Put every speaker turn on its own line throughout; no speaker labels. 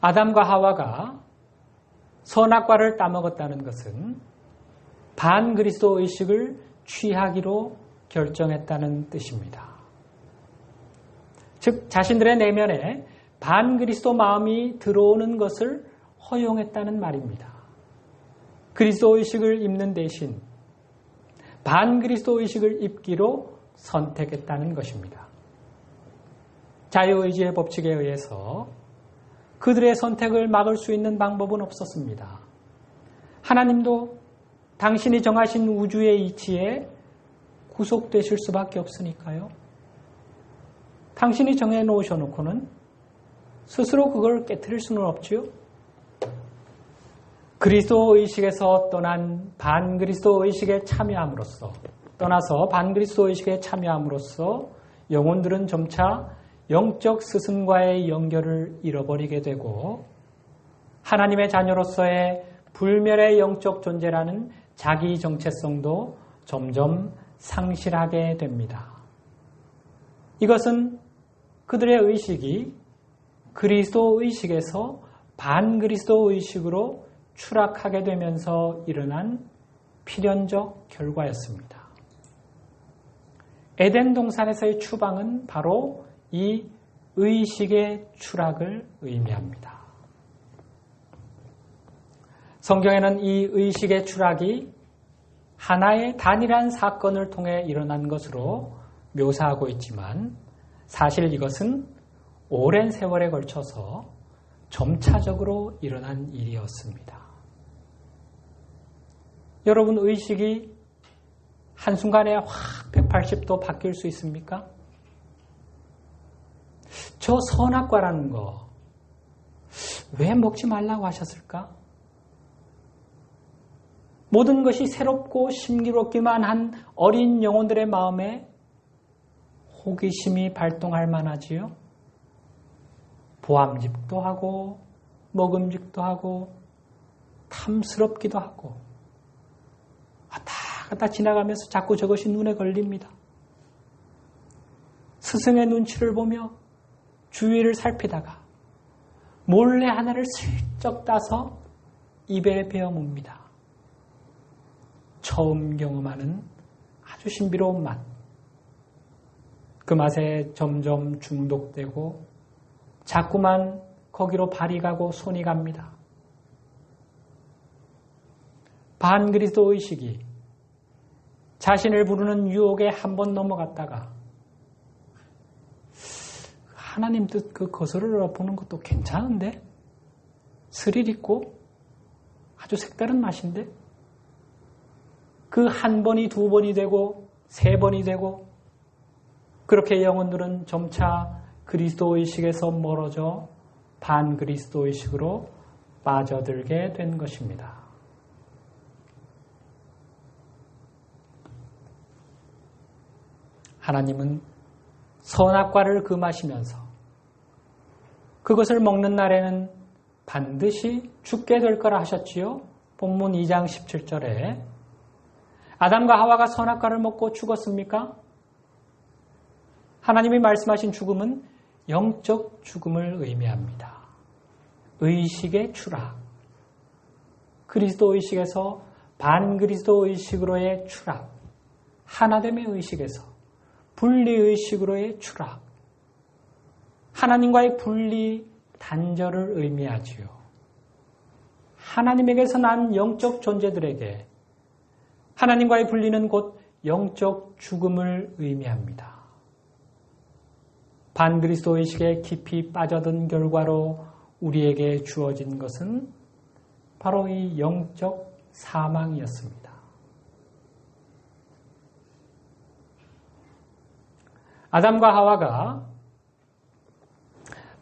아담과 하와가 선악과를 따먹었다는 것은 반그리스도 의식을 취하기로 결정했다는 뜻입니다. 즉 자신들의 내면에 반그리스도 마음이 들어오는 것을 허용했다는 말입니다. 그리스도 의식을 입는 대신 반그리스도 의식을 입기로 선택했다는 것입니다. 자유의지의 법칙에 의해서 그들의 선택을 막을 수 있는 방법은 없었습니다. 하나님도 당신이 정하신 우주의 이치에 구속되실 수밖에 없으니까요. 당신이 정해 놓으셔놓고는 스스로 그걸 깨뜨릴 수는 없지요. 그리스도 의식에서 떠난 반그리스도 의식에 참여함으로써 떠나서 반그리스도 의식에 참여함으로써 영혼들은 점차 영적 스승과의 연결을 잃어버리게 되고 하나님의 자녀로서의 불멸의 영적 존재라는 자기 정체성도 점점 상실하게 됩니다. 이것은 그들의 의식이 그리스도 의식에서 반그리스도 의식으로 추락하게 되면서 일어난 필연적 결과였습니다. 에덴 동산에서의 추방은 바로 이 의식의 추락을 의미합니다. 성경에는 이 의식의 추락이 하나의 단일한 사건을 통해 일어난 것으로 묘사하고 있지만 사실 이것은 오랜 세월에 걸쳐서 점차적으로 일어난 일이었습니다. 여러분 의식이 한순간에 확 180도 바뀔 수 있습니까? 저 선악과라는 거, 왜 먹지 말라고 하셨을까? 모든 것이 새롭고 신기롭기만 한 어린 영혼들의 마음에 호기심이 발동할 만하지요. 보암직도 하고, 먹음직도 하고, 탐스럽기도 하고, 왔다 갔다 지나가면서 자꾸 저것이 눈에 걸립니다. 스승의 눈치를 보며 주위를 살피다가 몰래 하나를 슬쩍 따서 입에 베어 뭅니다. 처음 경험하는 아주 신비로운 맛. 그 맛에 점점 중독되고 자꾸만 거기로 발이 가고 손이 갑니다. 반그리스도 의식이 자신을 부르는 유혹에 한 번 넘어갔다가 하나님 뜻 그 거스를 보는 것도 괜찮은데 스릴 있고 아주 색다른 맛인데 그 한 번이 두 번이 되고 세 번이 되고 그렇게 영혼들은 점차 그리스도 의식에서 멀어져 반 그리스도 의식으로 빠져들게 된 것입니다. 하나님은 선악과를 금하시면서 그것을 먹는 날에는 반드시 죽게 될 거라 하셨지요. 본문 2장 17절에 아담과 하와가 선악과를 먹고 죽었습니까? 하나님이 말씀하신 죽음은 영적 죽음을 의미합니다. 의식의 추락. 그리스도 의식에서 반그리스도 의식으로의 추락. 하나됨의 의식에서 분리의식으로의 추락. 하나님과의 분리 단절을 의미하지요. 하나님에게서 난 영적 존재들에게 하나님과의 분리는 곧 영적 죽음을 의미합니다. 반그리스도 의식에 깊이 빠져든 결과로 우리에게 주어진 것은 바로 이 영적 사망이었습니다. 아담과 하와가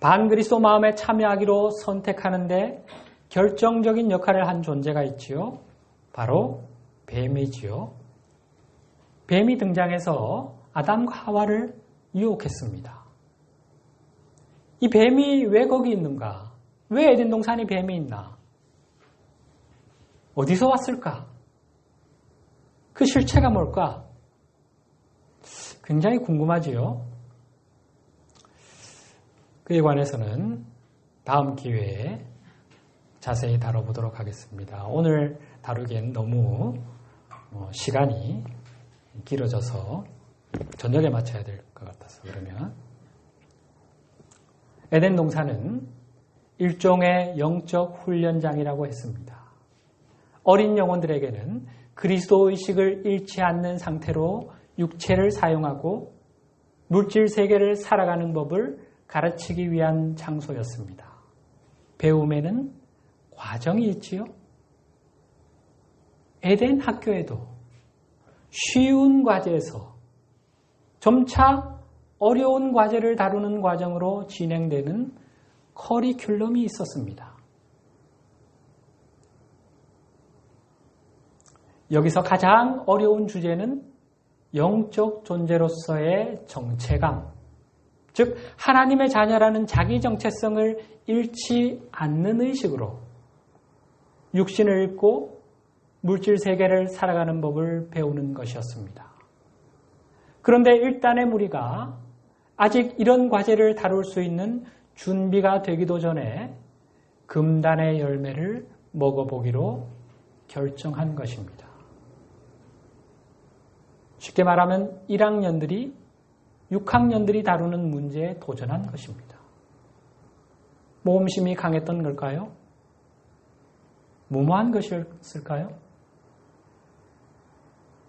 반그리스도 마음에 참여하기로 선택하는데 결정적인 역할을 한 존재가 있지요. 바로 뱀이지요. 뱀이 등장해서 아담과 하와를 유혹했습니다. 이 뱀이 왜 거기 있는가? 왜 에덴 동산에 뱀이 있나? 어디서 왔을까? 그 실체가 뭘까? 굉장히 궁금하지요. 그에 관해서는 다음 기회에 자세히 다뤄보도록 하겠습니다. 오늘 다루기엔 너무 어, 시간이 길어져서 저녁에 마쳐야 될 것 같아서 그러면 에덴 동산은 일종의 영적 훈련장이라고 했습니다. 어린 영혼들에게는 그리스도 의식을 잃지 않는 상태로 육체를 사용하고 물질 세계를 살아가는 법을 가르치기 위한 장소였습니다. 배움에는 과정이 있지요. 에덴 학교에도 쉬운 과제에서 점차 어려운 과제를 다루는 과정으로 진행되는 커리큘럼이 있었습니다. 여기서 가장 어려운 주제는 영적 존재로서의 정체감, 즉 하나님의 자녀라는 자기 정체성을 잃지 않는 의식으로 육신을 잃고 물질 세계를 살아가는 법을 배우는 것이었습니다. 그런데 일단의 무리가 아직 이런 과제를 다룰 수 있는 준비가 되기도 전에 금단의 열매를 먹어보기로 결정한 것입니다. 쉽게 말하면 1학년들이 6학년들이 다루는 문제에 도전한 것입니다. 모험심이 강했던 걸까요? 무모한 것이었을까요?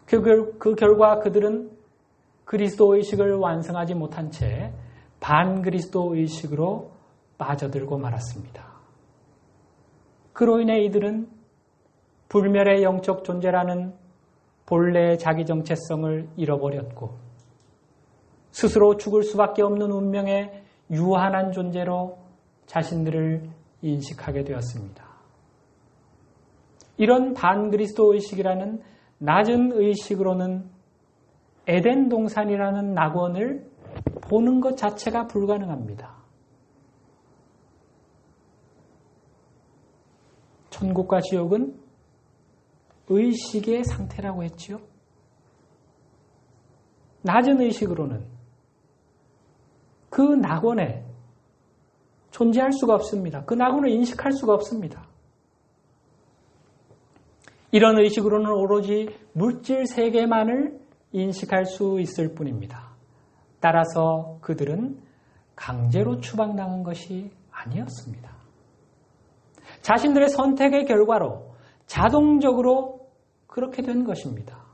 그, 그 결과 그들은 그리스도 의식을 완성하지 못한 채 반그리스도 의식으로 빠져들고 말았습니다. 그로 인해 이들은 불멸의 영적 존재라는 본래의 자기 정체성을 잃어버렸고 스스로 죽을 수밖에 없는 운명의 유한한 존재로 자신들을 인식하게 되었습니다. 이런 반그리스도 의식이라는 낮은 의식으로는 에덴 동산이라는 낙원을 보는 것 자체가 불가능합니다. 천국과 지옥은 의식의 상태라고 했지요. 낮은 의식으로는 그 낙원에 존재할 수가 없습니다. 그 낙원을 인식할 수가 없습니다. 이런 의식으로는 오로지 물질 세계만을 인식할 수 있을 뿐입니다. 따라서 그들은 강제로 추방당한 것이 아니었습니다. 자신들의 선택의 결과로 자동적으로 그렇게 된 것입니다.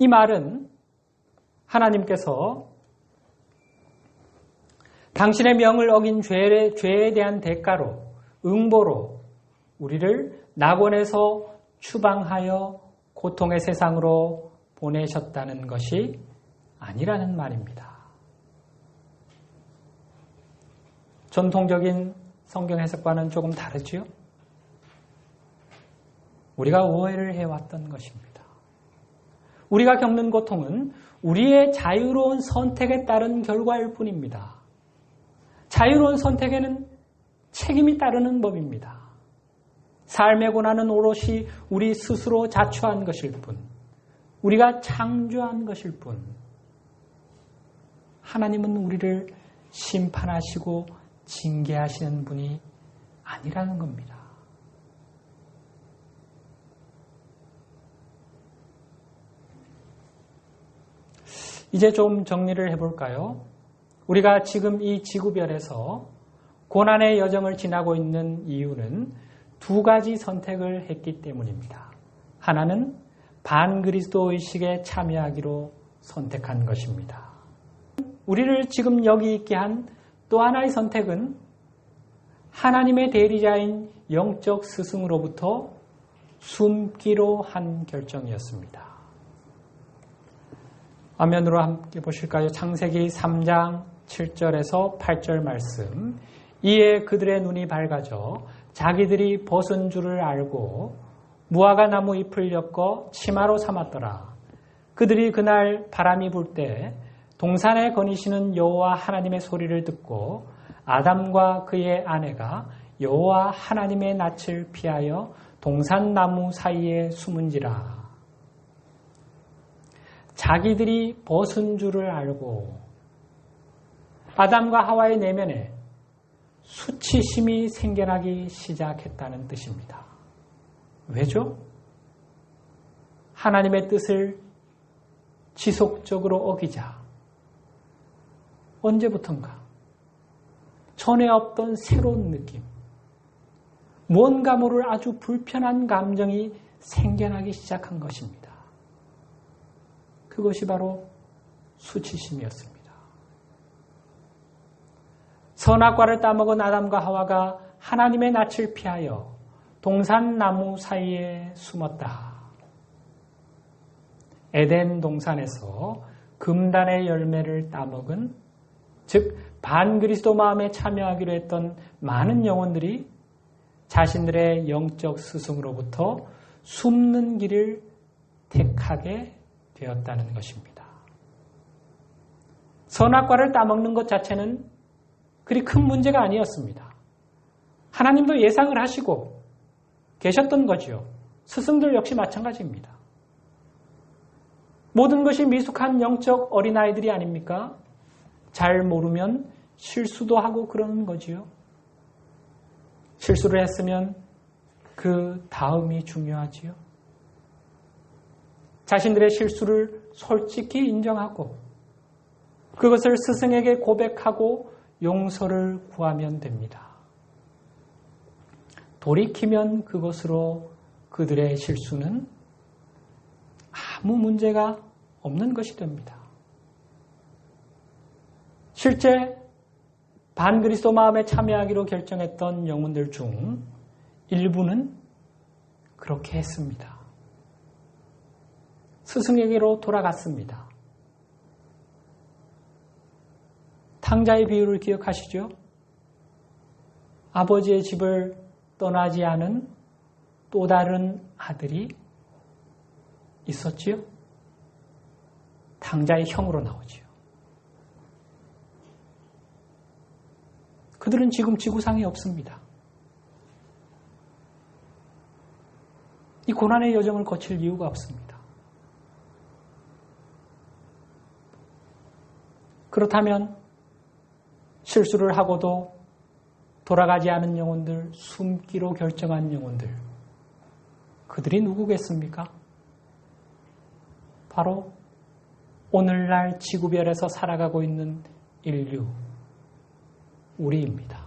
이 말은 하나님께서 당신의 명을 어긴 죄에, 죄에 대한 대가로, 응보로 우리를 낙원에서 추방하여 고통의 세상으로 보내셨다는 것이 아니라는 말입니다. 전통적인 성경 해석과는 조금 다르지요? 우리가 오해를 해왔던 것입니다. 우리가 겪는 고통은 우리의 자유로운 선택에 따른 결과일 뿐입니다. 자유로운 선택에는 책임이 따르는 법입니다. 삶의 고난은 오롯이 우리 스스로 자초한 것일 뿐, 우리가 창조한 것일 뿐, 하나님은 우리를 심판하시고 징계하시는 분이 아니라는 겁니다. 이제 좀 정리를 해볼까요? 우리가 지금 이 지구별에서 고난의 여정을 지나고 있는 이유는 두 가지 선택을 했기 때문입니다. 하나는 반그리스도 의식에 참여하기로 선택한 것입니다. 우리를 지금 여기 있게 한 또 하나의 선택은 하나님의 대리자인 영적 스승으로부터 숨기로 한 결정이었습니다. 화면으로 함께 보실까요? 창세기 3장 7절에서 8절 말씀. 이에 그들의 눈이 밝아져 자기들이 벗은 줄을 알고 무화과 나무 잎을 엮어 치마로 삼았더라. 그들이 그날 바람이 불 때 동산에 거니시는 여호와 하나님의 소리를 듣고 아담과 그의 아내가 여호와 하나님의 낯을 피하여 동산 나무 사이에 숨은지라. 자기들이 벗은 줄을 알고 아담과 하와의 내면에 수치심이 생겨나기 시작했다는 뜻입니다. 왜죠? 하나님의 뜻을 지속적으로 어기자. 언제부턴가 전에 없던 새로운 느낌, 무언가 모를 아주 불편한 감정이 생겨나기 시작한 것입니다. 그것이 바로 수치심이었습니다. 선악과를 따먹은 아담과 하와가 하나님의 낯을 피하여 동산나무 사이에 숨었다. 에덴 동산에서 금단의 열매를 따먹은 즉 반그리스도 마음에 참여하기로 했던 많은 영혼들이 자신들의 영적 스승으로부터 숨는 길을 택하게 되었다는 것입니다. 선악과를 따먹는 것 자체는 그리 큰 문제가 아니었습니다. 하나님도 예상을 하시고 계셨던 거지요. 스승들 역시 마찬가지입니다. 모든 것이 미숙한 영적 어린아이들이 아닙니까? 잘 모르면 실수도 하고 그러는 거지요. 실수를 했으면 그 다음이 중요하지요. 자신들의 실수를 솔직히 인정하고 그것을 스승에게 고백하고 용서를 구하면 됩니다. 돌이키면 그것으로 그들의 실수는 아무 문제가 없는 것이 됩니다. 실제 반그리스도 마음에 참여하기로 결정했던 영혼들 중 일부는 그렇게 했습니다. 스승에게로 돌아갔습니다. 탕자의 비유를 기억하시죠? 아버지의 집을 떠나지 않은 또 다른 아들이 있었지요? 탕자의 형으로 나오지요. 그들은 지금 지구상에 없습니다. 이 고난의 여정을 거칠 이유가 없습니다. 그렇다면 실수를 하고도 돌아가지 않은 영혼들, 숨기로 결정한 영혼들, 그들이 누구겠습니까? 바로 오늘날 지구별에서 살아가고 있는 인류, 우리입니다.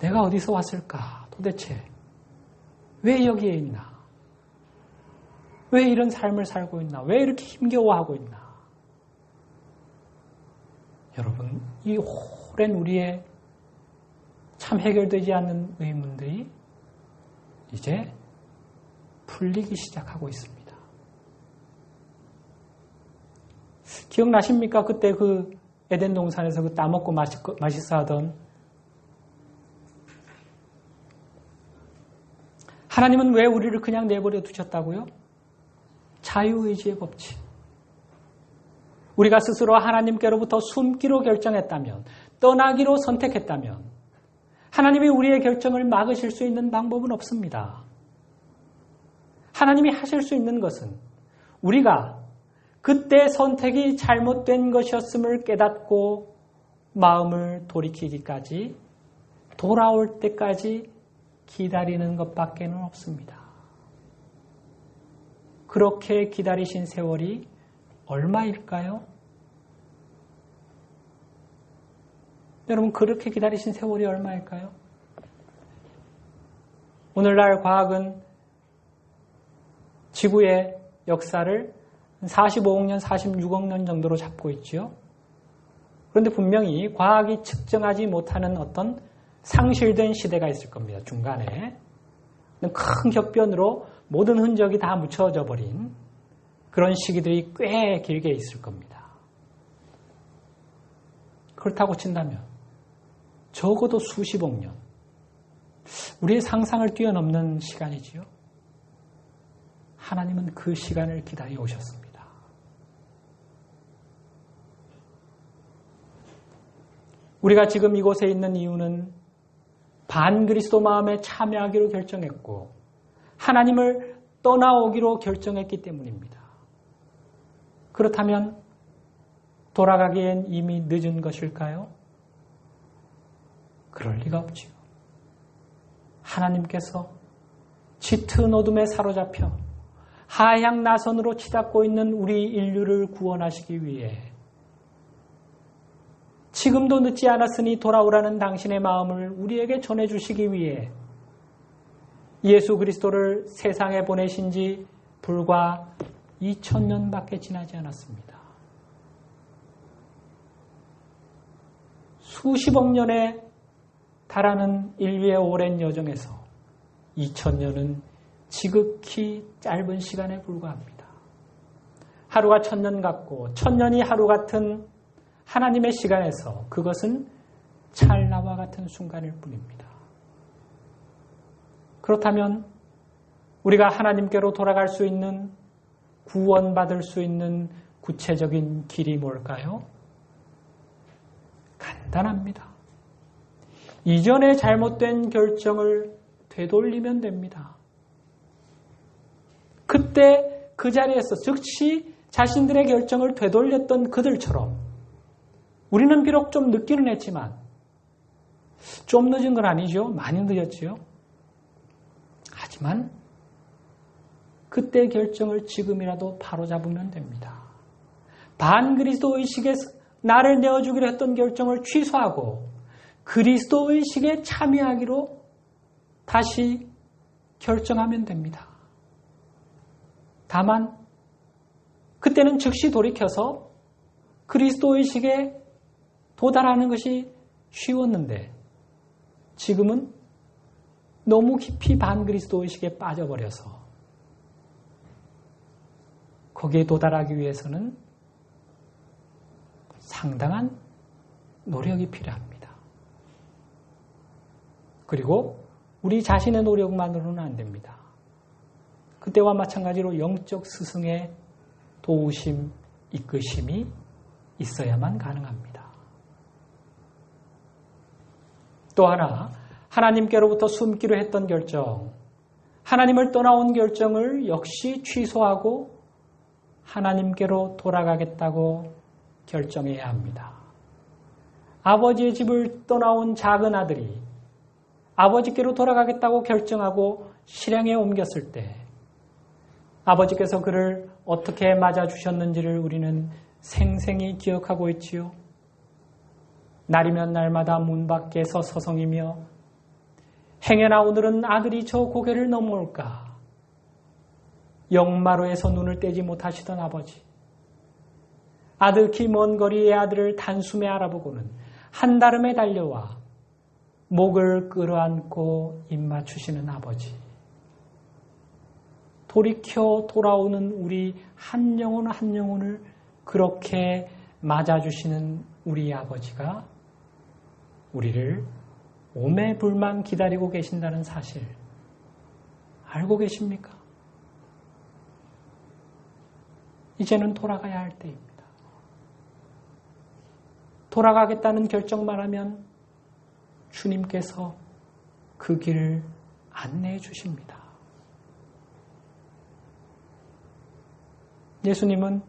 내가 어디서 왔을까? 도대체 왜 여기에 있나? 왜 이런 삶을 살고 있나? 왜 이렇게 힘겨워하고 있나? 여러분, 이 오랜 우리의 참 해결되지 않는 의문들이 이제 풀리기 시작하고 있습니다. 기억나십니까? 그때 그 에덴 동산에서 그 따먹고 맛있어 하던 하나님은 왜 우리를 그냥 내버려 두셨다고요? 자유의지의 법칙. 우리가 스스로 하나님께로부터 숨기로 결정했다면, 떠나기로 선택했다면, 하나님이 우리의 결정을 막으실 수 있는 방법은 없습니다. 하나님이 하실 수 있는 것은 우리가 그때 선택이 잘못된 것이었음을 깨닫고 마음을 돌이키기까지 돌아올 때까지 기다리는 것밖에는 없습니다. 그렇게 기다리신 세월이 얼마일까요? 여러분, 그렇게 기다리신 세월이 얼마일까요? 오늘날 과학은 지구의 역사를 45억 년, 46억 년 정도로 잡고 있지요. 그런데 분명히 과학이 측정하지 못하는 어떤 상실된 시대가 있을 겁니다. 중간에. 큰 격변으로 모든 흔적이 다 묻혀져 버린 그런 시기들이 꽤 길게 있을 겁니다. 그렇다고 친다면 적어도 수십억 년. 우리의 상상을 뛰어넘는 시간이지요. 하나님은 그 시간을 기다려 오셨습니다. 우리가 지금 이곳에 있는 이유는 반그리스도 마음에 참여하기로 결정했고 하나님을 떠나오기로 결정했기 때문입니다. 그렇다면 돌아가기엔 이미 늦은 것일까요? 그럴 리가 없지요. 하나님께서 짙은 어둠에 사로잡혀 하향 나선으로 치닫고 있는 우리 인류를 구원하시기 위해 지금도 늦지 않았으니 돌아오라는 당신의 마음을 우리에게 전해주시기 위해 예수 그리스도를 세상에 보내신 지 불과 2000년밖에 지나지 않았습니다. 수십억 년에 달하는 인류의 오랜 여정에서 2000년은 지극히 짧은 시간에 불과합니다. 하루가 천년 같고 천년이 하루 같은 하나님의 시간에서 그것은 찰나와 같은 순간일 뿐입니다. 그렇다면 우리가 하나님께로 돌아갈 수 있는 구원받을 수 있는 구체적인 길이 뭘까요? 간단합니다. 이전에 잘못된 결정을 되돌리면 됩니다. 그때 그 자리에서 즉시 자신들의 결정을 되돌렸던 그들처럼 우리는 비록 좀 늦기는 했지만 좀 늦은 건 아니죠. 많이 늦었지요. 하지만 그때 결정을 지금이라도 바로잡으면 됩니다. 반그리스도 의식에 나를 내어주기로 했던 결정을 취소하고 그리스도 의식에 참여하기로 다시 결정하면 됩니다. 다만 그때는 즉시 돌이켜서 그리스도 의식에 도달하는 것이 쉬웠는데 지금은 너무 깊이 반그리스도 의식에 빠져버려서 거기에 도달하기 위해서는 상당한 노력이 필요합니다. 그리고 우리 자신의 노력만으로는 안 됩니다. 그때와 마찬가지로 영적 스승의 도우심, 이끄심이 있어야만 가능합니다. 또 하나, 하나님께로부터 숨기로 했던 결정, 하나님을 떠나온 결정을 역시 취소하고 하나님께로 돌아가겠다고 결정해야 합니다. 아버지의 집을 떠나온 작은 아들이 아버지께로 돌아가겠다고 결정하고 실행에 옮겼을 때 아버지께서 그를 어떻게 맞아주셨는지를 우리는 생생히 기억하고 있지요. 날이면 날마다 문 밖에서 서성이며 행여나 오늘은 아들이 저 고개를 넘어올까 영마루에서 눈을 떼지 못하시던 아버지 아득히 먼 거리의 아들을 단숨에 알아보고는 한달음에 달려와 목을 끌어안고 입맞추시는 아버지 돌이켜 돌아오는 우리 한 영혼 한 영혼을 그렇게 맞아주시는 우리 아버지가 우리를 오매불만 기다리고 계신다는 사실 알고 계십니까? 이제는 돌아가야 할 때입니다. 돌아가겠다는 결정만 하면 주님께서 그 길을 안내해 주십니다. 예수님은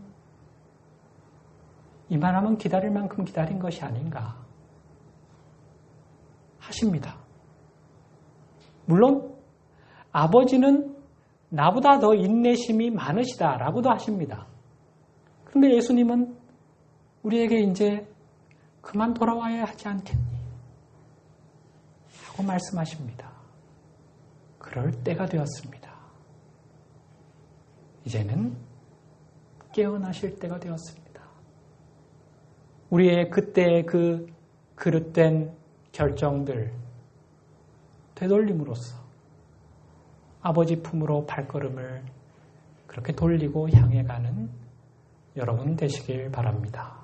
이만하면 기다릴 만큼 기다린 것이 아닌가 하십니다. 물론 아버지는 나보다 더 인내심이 많으시다라고도 하십니다. 그런데 예수님은 우리에게 이제 그만 돌아와야 하지 않겠니? 하고 말씀하십니다. 그럴 때가 되었습니다. 이제는 깨어나실 때가 되었습니다. 우리의 그때의 그 그릇된 결정들 되돌림으로써 아버지 품으로 발걸음을 그렇게 돌리고 향해 가는 여러분 되시길 바랍니다.